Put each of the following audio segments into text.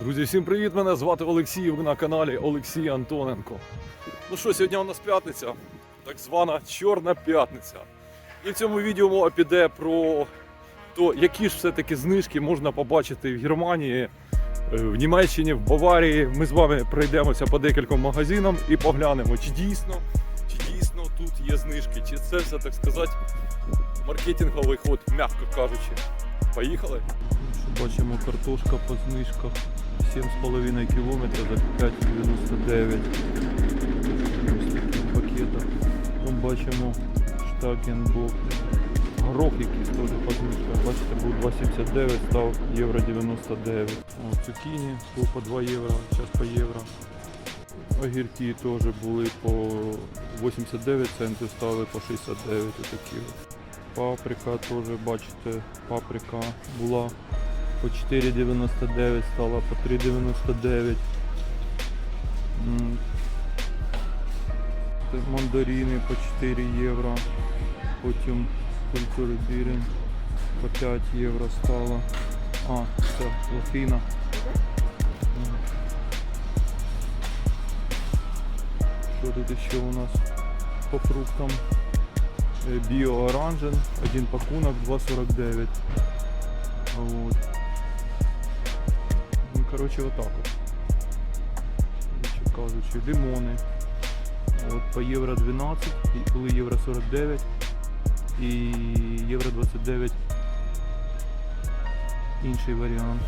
Друзі, всім привіт! Мене звати Олексій. Ви на каналі Олексій Антоненко. Ну що, сьогодні у нас п'ятниця, так звана Чорна п'ятниця. І в цьому відео мова піде про то, які ж все-таки знижки можна побачити в Германії, е, в Німеччині, в Баварії. Ми з вами пройдемося по декільком магазинам і поглянемо, чи дійсно, чи дійсно тут є знижки, чи це все так сказати маркетинговий ход, м'яко кажучи. Поїхали! Бачимо картошка по знижках 7,5 км за 5,99 Ось такий пакетах. Там бачимо штакенбок. Горох якийсь теж по. Бачите, був 2,79, став євро 99. О, цукіні по 2 євро, зараз по євро. Огірки теж були по 89 центів, стали по 69 отакі. Паприка теж, бачите, паприка була по 4,99, стала по 3,99. М. Мандарини по 4 євро. Потім культури бірін по 5 євро стало. А, це лохина. Що тут ще у нас по фруктам? Е, Біо-оранжен, один пакунок 2,49. Вот. Ну, короче, вот так вот. Короче, кажучи, лимони. От по євро 12, і євро 49 і євро 29 інший варіант.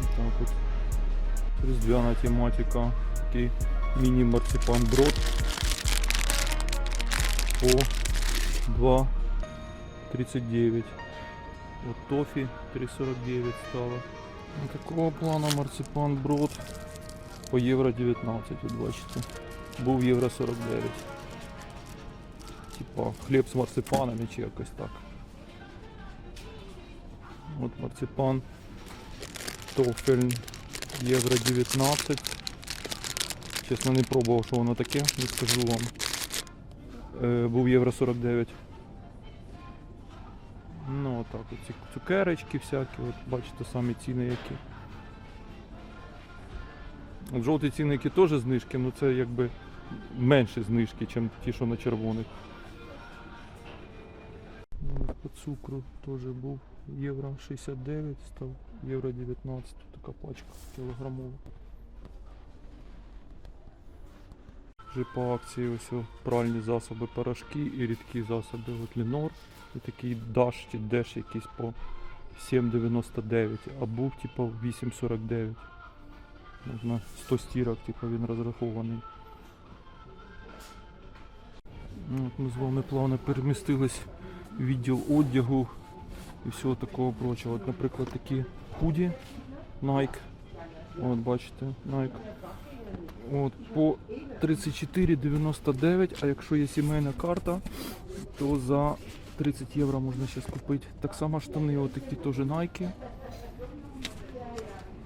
Ось так от. Різдвяна тематика. Такий міні-марципан брод по 2,39. Вот тофи 3,49 стало. Такого плану марципан брод по євро 19, от бачите. Був євро 49. Типа хліб з марципанами чи якось так. От марципан. Тофель євро 19. Чесно не пробував, що воно таке, не скажу вам. Е, був євро 49. Ну отак, оці цукерочки всякі, от бачите самі ціни які. От Жовті цінники теж знижки, але це якби менше знижки, ніж ті, що на червоних. Ну, По цукру теж був євро 69, став євро 19, така пачка кілограмова. Вже по акції ось пральні засоби, порошки і рідкі засоби. От Лінор і такий Dash Dash якийсь по 7,99, а був типу 8,49. От На 100 стірок типу, він розрахований. Ну, От ми з вами плавно перемістились в відділ одягу і всього такого прочого. От, наприклад, такі худі Nike. От бачите, Nike. От, по 34,99, а якщо є сімейна карта, то за 30 євро можна зараз купити. Так само штани, отакі теж Nike.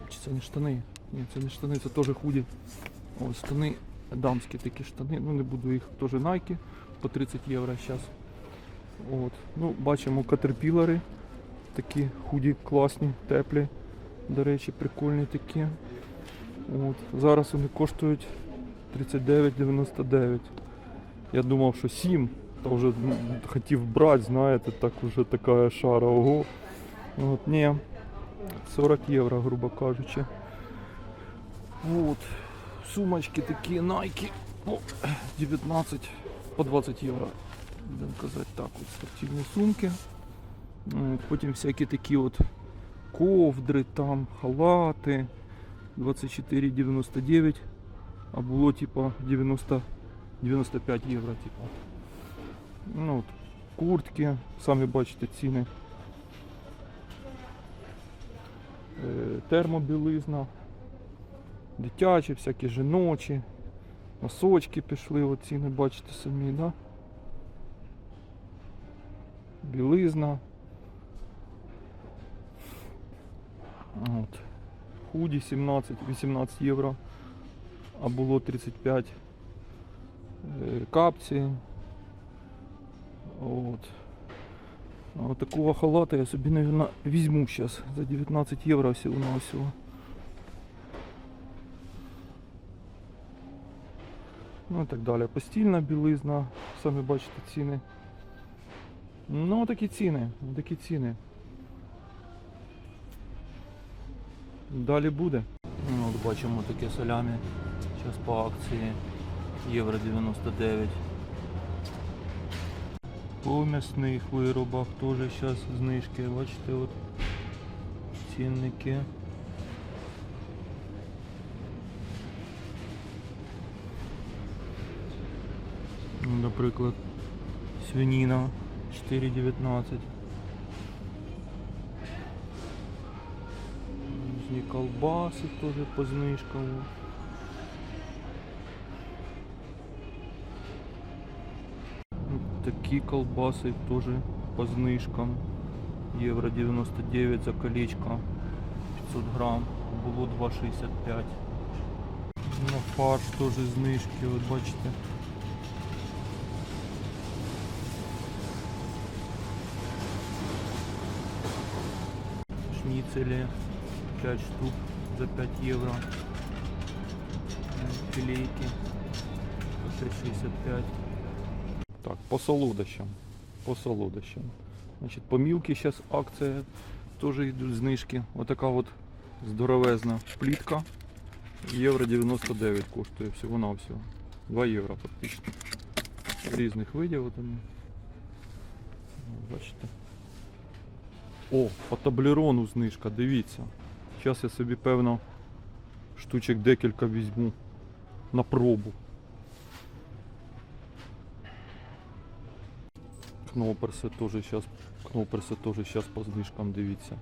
Чи це не штани? Ні, це не штани, це теж худі. Ось штани, дамські такі штани. Ну не буду їх теж Nike по 30 євро зараз. От. Ну, бачимо катерпілери. Такі худі, класні, теплі. До речі, прикольні такі. От. Зараз вони коштують 39,99. Я думав, що 7, то вже хотів брати, знаєте, так вже така шара, ого. От, ні, 40 євро, грубо кажучи. От. Сумочки такі по 19 по 20 євро. Будемо казати так, от спортивні сумки. От, потім всякі такі от ковдри, там, халати. 24,99, а було типа 90, 95 євро. Типа. Ну, от, куртки, самі бачите ціни. Е, термобілизна, дитячі, всякі жіночі, носочки пішли, от ціни бачите самі, да? Білизна. От худі 17-18 євро, а було 35 Е, капці. От. А от такого халата я собі, мабуть, візьму зараз за 19 євро всього на всього. Ну і так далі. Постільна білизна, самі бачите ціни. Ну такі ціни, такі ціни. Далі буде. Ну, от бачимо таке салямі. Зараз по акції євро 99. По м'ясних виробах теж зараз знижки. Бачите, от цінники. Наприклад, свинина 4,19. Різні колбаси теж по знижкам. Такі колбаси теж по знижкам. Євро 99 за колечко 500 грам. Було 2,65. На фарш теж знижки, от бачите. Шніцелі 5 штук за 5 євро. Філейки по 6,65. Так, по солодощам. По солодощам. По мілки зараз акція теж йдуть знижки. Отака от здоровезна плітка. Євро 99 коштує всього на всього. 2 євро фактично. Різних видів. Бачите. О, по таблерону знижка, дивіться. Зараз я собі певно штучок декілька візьму на пробу. Кноперси теж зараз, кноперси теж зараз по знижкам, дивіться.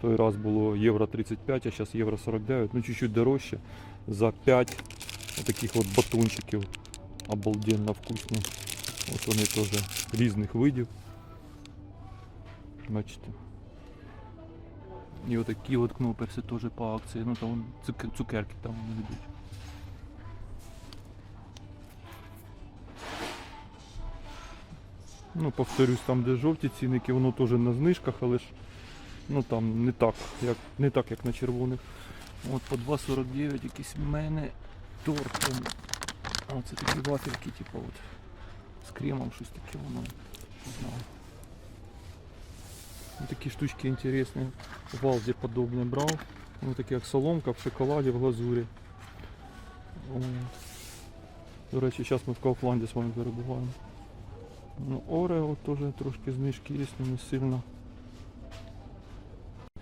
Той раз було євро 35, а зараз євро 49, ну чуть-чуть дорожче. За 5 таких от батончиків обалденно вкусні. От вони теж різних видів. Бачите. І отакі от кноперси теж по акції. Ну там цукерки там йдуть. Ну, повторюсь, там де жовті цінники, воно теж на знижках, але ж ну там не так, як, не так, як на червоних. От по 2,49 якийсь в мене торт. Це такі вафельки, типу от з кремом щось таке воно. Не знаю. Ну, Такі штучки інтересні. Валзі подобне брав. Ну, такі як соломка в шоколаді, в глазурі. О. До речі, зараз ми в Кауфланді з вами перебуваємо. Ну, Орео теж трошки знижки є, але не сильно.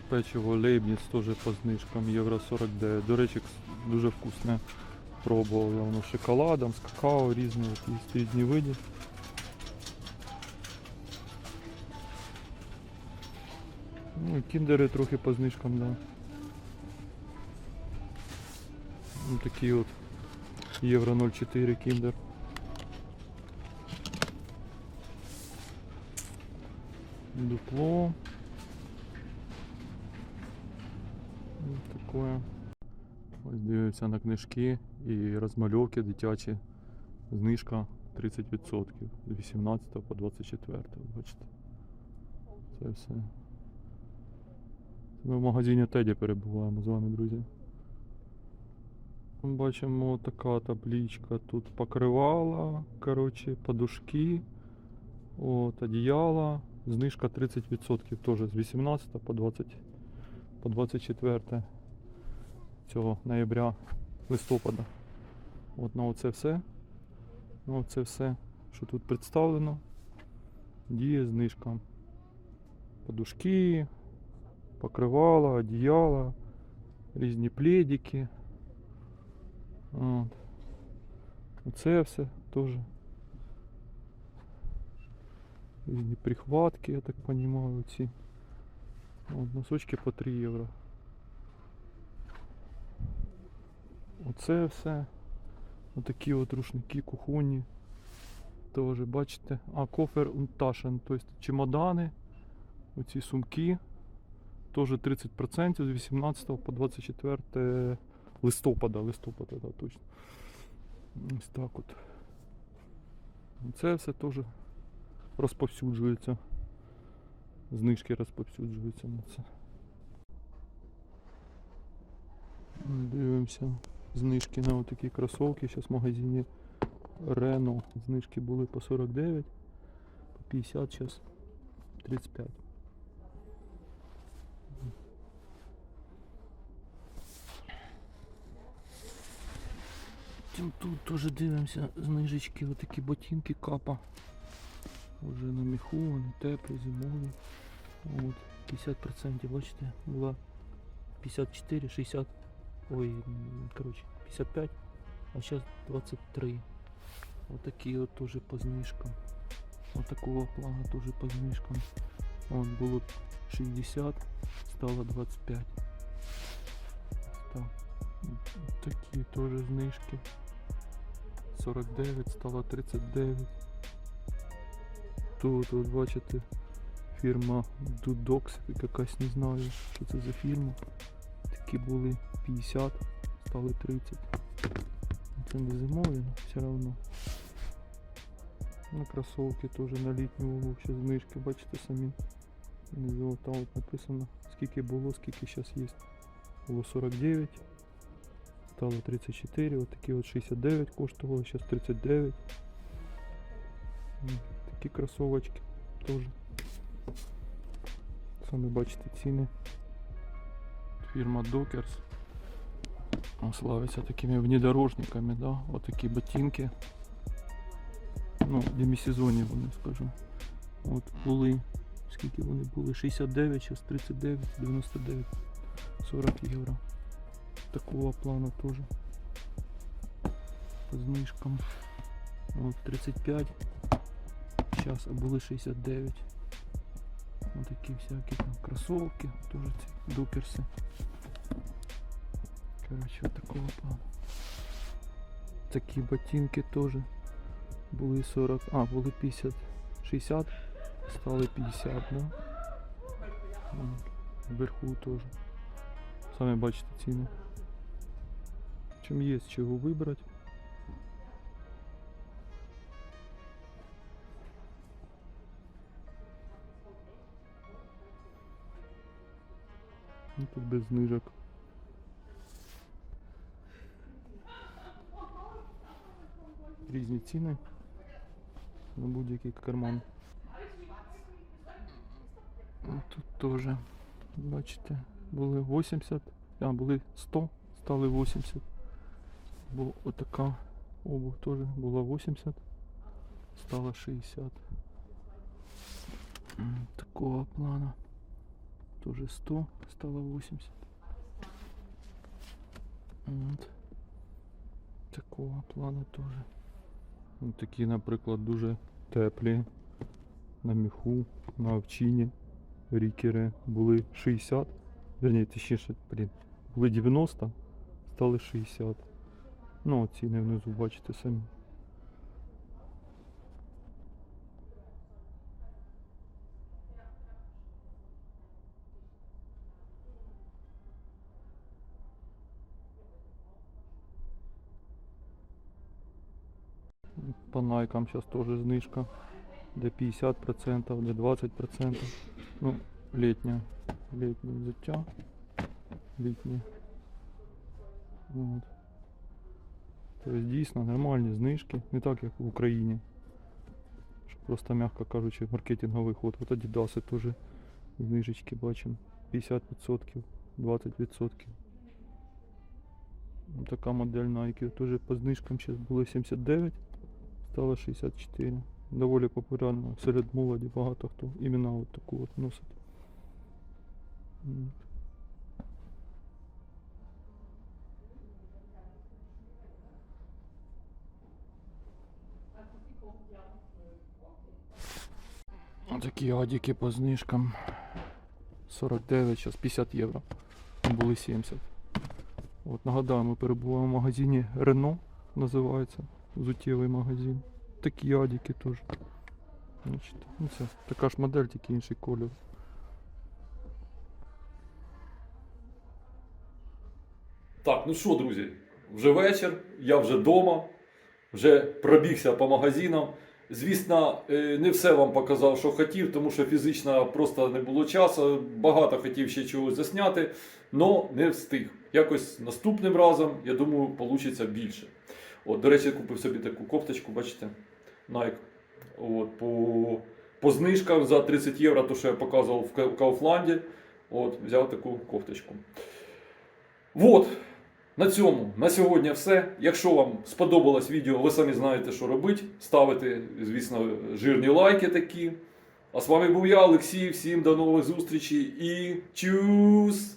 Печиво Лейбніц теж по знижкам, євро 49. До речі, дуже вкусне. Пробував я воно з шоколадом, з какао, різні, різні види. Ну, кіндери трохи по знижкам, да. Ну, такі от євро 0,4 кіндер. Дупло. Ось таке. Ось дивимося на книжки і розмальовки дитячі. Знижка 30% з 18 по 24. Бачите. Це все. Ми в магазині Теді перебуваємо з вами, друзі. Ми Бачимо така табличка. Тут покривала, коротше, подушки, от, одіяла. Знижка 30% теж з 18 по 20 по 24 цього ноября листопада. От на оце все. На оце все, що тут представлено. Діє знижка. Подушки, покривала, одіяла, різні пледики. От. Оце все теж. Різні прихватки, я так розумію, ці. От, носочки по 3 євро. Оце все. Отакі от рушники кухонні. Теж бачите. А, кофер унташен, тобто чемодани, оці сумки. Теж 30% з 18 по 24 листопада. Листопада, да, точно. Ось так от. Це все теж розповсюджується. знижки розповсюджуються на це. Дивимося. Знижки на отакі кросовки. Зараз в магазині Рено. Знижки були по 49, по 50, зараз 35. Тут теж дивимося знижечки, отакі ботинки капа. Уже на міху, вони теплі, зимові. От, 50%, бачите, була 54, 60, ой, м, короче, 55, а сейчас 23. Вот такие вот тоже по знижкам. Такого плана тоже по знижкам. Он было 60, стало 25. Так. Такие тоже знижки. 49, стало 39. Тут, от бачите, фірма Dudox, якась не знаю, що це за фірма. Такі були 50, стали 30. Це не зимові, але все одно. На кросовки теж на літню ще знижки, бачите самі. Внизу там от написано, скільки було, скільки зараз є. Було 49, стало 34, от такі от 69 коштували, зараз 39. Такі кросовочки теж. Самі бачите ціни. Фірма Dockers. Славиться такими внедорожниками, да? Отакі ботинки. Ну, демісезонні вони, скажу. От були, скільки вони були? 69, зараз 39, 99, 40 євро. Такого плану теж. По знижкам. От 35. Сейчас, а були 69. Вот такие всякие там кроссовки, тоже ці дукерсы. Короче, вот такого плана. Такі ботинки тоже були 40, а, були 50, 60, стали 50, да? Вверху тоже. Самі бачите ціни. Чим є з чого вибрати. Тут без знижок. Різні ціни на будь-який карман. Тут теж, бачите, були 80, а були 100, стали 80. Бо отака обувь теж була 80, стала 60. Такого плана. Тоже 100, стало 80. От. Такого плану теж. Ось такі, наприклад, дуже теплі на міху, на овчині. Рікери були 60. Верні, точніше, блін, були 90, стали 60. Ну, ціни внизу бачите самі. По найкам сейчас тоже знижка. Де 50%, де 20%. Ну, літня. Літнє взуття. Літнє. От. Тобто дійсно нормальні знижки. Не так як в Україні. Просто, м'яко кажучи, маркетинговий ход. От Adidas теж знижечки бачимо. 50%, 20%. Ну, Така модель Nike. Теж по знижкам зараз було 79 стало 64. Доволі популярно серед молоді багато хто іменно от таку от носить. Такі адіки по знижкам. 49, зараз 50 євро. Були 70. От нагадаю, ми перебуваємо в магазині Рено, називається взуттєвий магазин. Такі адіки теж. Значить, ну це така ж модель, тільки інший кольор. Так, ну що, друзі, вже вечір, я вже вдома, вже пробігся по магазинам. Звісно, е, не все вам показав, що хотів, тому що фізично просто не було часу. Багато хотів ще чогось засняти, але не встиг. Якось наступним разом, я думаю, вийде більше. От, до речі, купив собі таку кофточку, бачите, Nike. От, по, по знижкам за 30 євро, то що я показував в Кауфланді. От, взяв таку кофточку. Вот. На цьому на сьогодні все. Якщо вам сподобалось відео, ви самі знаєте, що робити. Ставите, звісно, жирні лайки такі. А з вами був я, Олексій. Всім до нових зустрічей і чус!